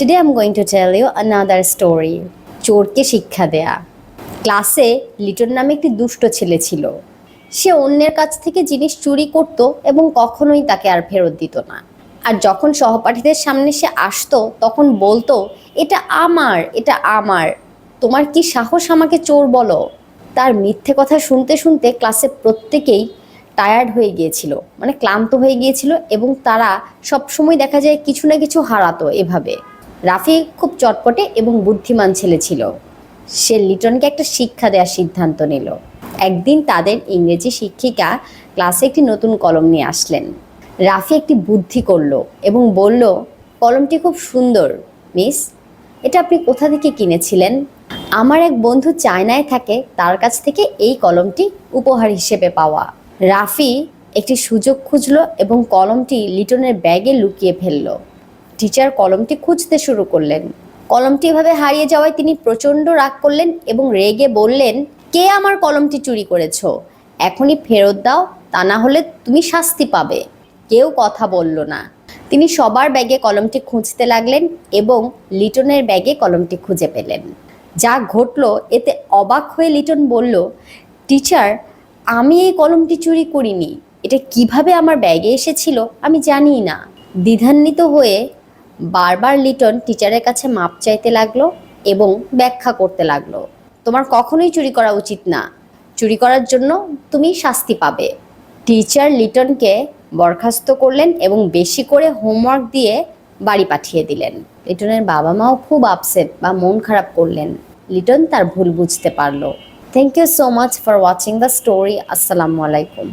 Today I'm going to tell you another story. চোরকে শিক্ষা দেয়া। ক্লাসে লিটন নামে একটি দুষ্ট ছেলে ছিল। সে অন্যের কাছ থেকে জিনিস চুরি করত এবং কখনোই তাকে আর ফেরত দিত না। আর যখন সহপাঠীদের সামনে সে আসতো, তখন বলতো, এটা আমার এটা আমার। তোমার কি সাহস আমাকে চোর বলো? তার মিথ্যে কথা শুনতে শুনতে ক্লাসে প্রত্যেকেই টায়ার্ড হয়ে গিয়েছিল। মানে ক্লান্ত হয়ে গিয়েছিল এবং তারা সবসময় দেখা যায় কিছু না কিছু হারাতো এভাবে। রাফি খুব চটপটে এবং বুদ্ধিমান ছেলে ছিল। সে লিটনকে একটা শিক্ষা দেওয়ার সিদ্ধান্ত নিল। একদিন তাদের ইংরেজি শিক্ষিকা ক্লাসে একটি নতুন কলম নিয়ে আসলেন। রাফি একটি বুদ্ধি করল এবং বলল, কলমটি খুব সুন্দর, মিস। এটা আপনি কোথা থেকে কিনেছিলেন? আমার এক বন্ধু চায়নায় থাকে, তার কাছ থেকে এই কলমটি উপহার হিসেবে পাওয়া। রাফি একটি সুযোগ খুঁজলো এবং কলমটি লিটনের ব্যাগে লুকিয়ে ফেলল। টিচার কলমটি খুঁজতে শুরু করলেন। কলমটি এভাবে হারিয়ে যাওয়ায় তিনি প্রচণ্ড রাগ করলেন এবং রেগে বললেন, কে আমার কলমটি চুরি করেছ? এখনই ফেরত দাও, তা না হলে তুমি শাস্তি পাবে। কেউ কথা বলল না। তিনি সবার ব্যাগে কলমটি খুঁজতে লাগলেন এবং লিটনের ব্যাগে কলমটি খুঁজে পেলেন। যা ঘটলো, এতে অবাক হয়ে লিটন বলল, টিচার, আমি এই কলমটি চুরি করিনি। এটা কীভাবে আমার ব্যাগে এসেছিল আমি জানি না। দ্বিধান্বিত হয়ে বারবার লিটন টিচারের কাছে মাপ চাইতে লাগল এবং ব্যাখ্যা করতে লাগল। তোমার কখনোই চুরি করা উচিত না। চুরি করার জন্য তুমি শাস্তি পাবে। টিচার লিটনকে বরখাস্ত করলেন এবং বেশি করে হোমওয়ার্ক দিয়ে বাড়ি পাঠিয়ে দিলেন। লিটনের বাবা মাও খুব আপসেট বা মন খারাপ করলেন। লিটন তার ভুল বুঝতে পারল। Thank you so much for watching the story আসসালামু আলাইকুম।